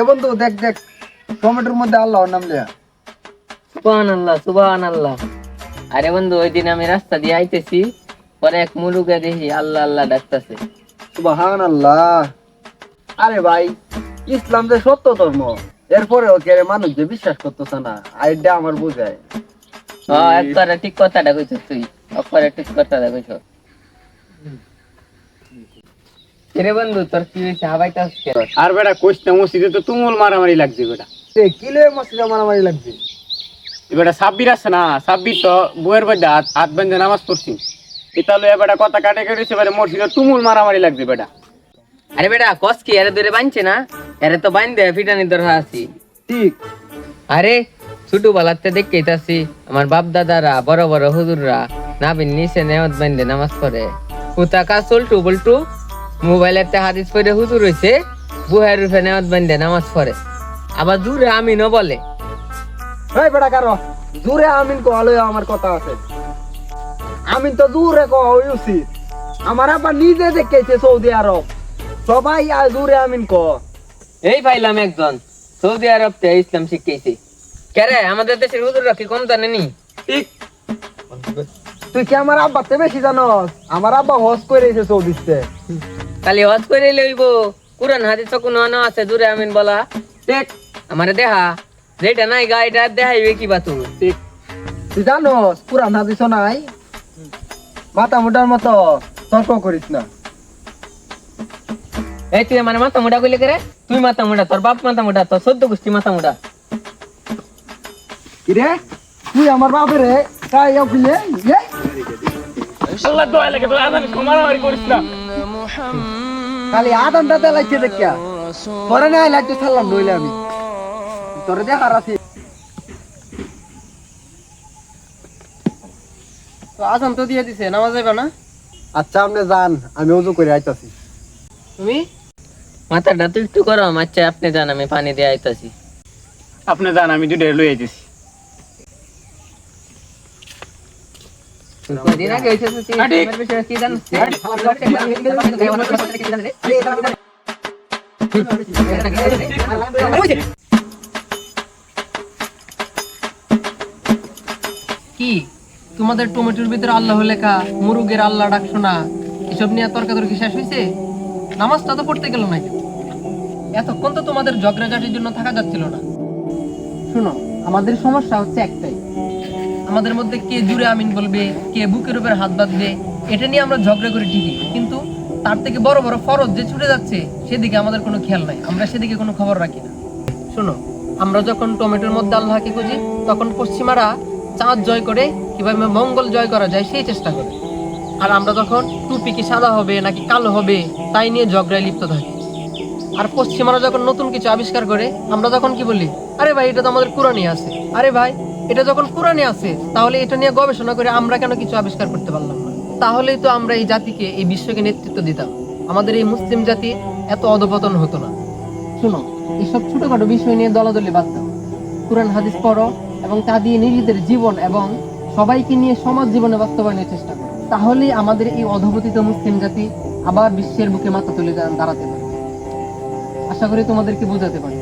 এ বন্ধু দেখ দেখ টমেটোর মধ্যে আল্লাহর নাম লেয়া। সুবহান আল্লাহ সুবহান আল্লাহ আরে বন্ধু ওই দিন আমি রাস্তা দিয়ে আইতেছি পরে এক মুলুকে দেখি আল্লাহ আল্লাহ ডাকতেছে। সুবাহান আল্লাহ আরে ভাই ইসলাম যে সত্য ধর্ম এরপরেও কে মানুষ যে বিশ্বাস করতেছে না? আইডিয়া আমার বোঝায়। হ্যাঁ একবারে ঠিক কথাটা কইছ তুই। একবারে ঠিক কথাটা কইছ বন্ধু তোর কি হয়েছে? হাবাইতাস আর বেটা মসজিদে তো তুমুল মারামারি লাগছে বেটা। মসজিদে মারামারি লাগছে? এবারে সাব্বির আছে না? সাব্বির তো বইয়ের হাত হাত বেঁধে নামাজ পড়ছি। এটা লো এবারে কথা কাটে কেটেছে এবারে মসজিদে তুমুল মারামারি লাগছে বেটা। আরে বেটা কস কি এরে দূরে বানছে না? এরে তো বাইন দে ফিটানি দরহা আছি। ঠিক। আরে ছোট বেলাতে দেখতেছি আমার বাপ দাদারা বড় বড় হুজুররা নাবিন নিচে নেওয়াত বাইন্দে নামাজ পড়ে। পুতাকা চলটু বল্টু। মোবাইলেতে হাদিস পড়ে হুজুর হইছে বুহের রূপে নেওয়াত বাইন্দে নামাজ পড়ে। আবার দূরে ন বলে। এই বেটা কারও দূরে আমিন কো আলো আমার কথা আছে। আমিন তো দূরে কো হই উচিত। আমার আবার নিজে দেখেছে সৌদি আরব। সবাই আর দূরে আমিন কো এই পাইলাম একজন সৌদি আরব তে ইসলাম শিখেছি কেরে আমাদের দেশের হুজুররা কি কম জানে নি? তুই কি আমার আব্বাতে বেশি জানস? আমার আব্বা হজ করে এসে সৌদিতে। খালি হজ করে লইব। কুরআন হাদিস কোনো আনো আছে দূরে আমিন বলা। দেখ আমারে দেহা। যেটা নাই গা এটা দেখাইবে কি ঠিক তুই জানোস পুরান হাদিস নাই। মাথা মোটার মতো তর্ক করিস না। এই তুই মানে মাথা মোটা কইলে করে? তুই মাথা মোটা তোর বাপ মাথা মোটা তোর সদ্য গোষ্ঠী মাথা মোটা। কি রে? তুই আমার বাপের রে? তাই অফিলে আল্লাহ দোয়া লাগে তো আদান মারামারি করিস না। খালি আদানটা দেলাইছে দেখিয়া। পরে না লাগতে ছাড়লাম নইলে আমি। তোরে দেখার আছে। তো দিয়ে দিছে নামাজ যাবে না? আচ্ছা আপনি যান আমি উজু করে আইতাছি। তুমি? মাথাটা তুই একটু করো আচ্ছা আপনি জান আমি পানি দিয়ে আইতাছি। আপনি জান আমি দুটো লই আইতেছি। কি? তোমাদের টমেটোর ভিতরে আল্লাহ লেখা, মুরুগের আল্লাহ ডাক শোনা, এসব নিয়ে তর্কাতর্কি শেষ হয়েছে নামাজটা তো পড়তে গেল না এতক্ষণ তো তোমাদের ঝগড়াঝাটির জন্য থাকা যাচ্ছিল না। শোনো, আমাদের সমস্যা হচ্ছে একটাই। আমাদের মধ্যে কে জুড়ে আমিন বলবে, কে বুকের উপর হাত বাঁধবে, এটা নিয়ে আমরা ঝগড়া করি ঠিকই। কিন্তু তার থেকে বড় বড় ফরজ যে ছুটে যাচ্ছে, সেদিকে আমাদের কোনো খেয়াল নাই। আমরা সেদিকে কোনো খবর রাখি না। শোনো, আমরা যখন টমেটোর মধ্যে আল্লাহকে খুঁজি, তখন পশ্চিমারা চাঁদ জয় করে, কীভাবে মঙ্গল জয় করা যায় সেই চেষ্টা করে। আর আমরা যখন টুপি কি সাদা হবে নাকি কালো হবে, তাই নিয়ে ঝগড়ায় লিপ্ত থাকি। আর পশ্চিমারা যখন নতুন কিছু আবিষ্কার করে, আমরা তখন কি বলি? আরে ভাই, এটা তো আমাদের কোরআনে আছে। আরে ভাই এটা যখন কোরআনে আছে, তাহলে এটা নিয়ে গবেষণা করে আমরা কেন কিছু আবিষ্কার করতে পারলাম না? তাহলেই তো আমরা এই জাতিকে, এই বিশ্বকে নেতৃত্ব দিতাম। আমাদের এই মুসলিম জাতি এত অধপতন হতো না। শোনো, এইসব ছোটখাটো বিষয় নিয়ে দলাদলি বাদ কোরআন, হাদিস পড়ো এবং তা দিয়ে নিজেদের জীবন এবং সবাইকে নিয়ে সমাজ জীবনে বাস্তবায়নের চেষ্টা করো। তাহলেই আমাদের এই অধপতিত মুসলিম জাতি আবার বিশ্বের বুকে মাথা তুলে দাঁড়াতে পারে আশা করি তোমাদেরকে বোঝাতে পারি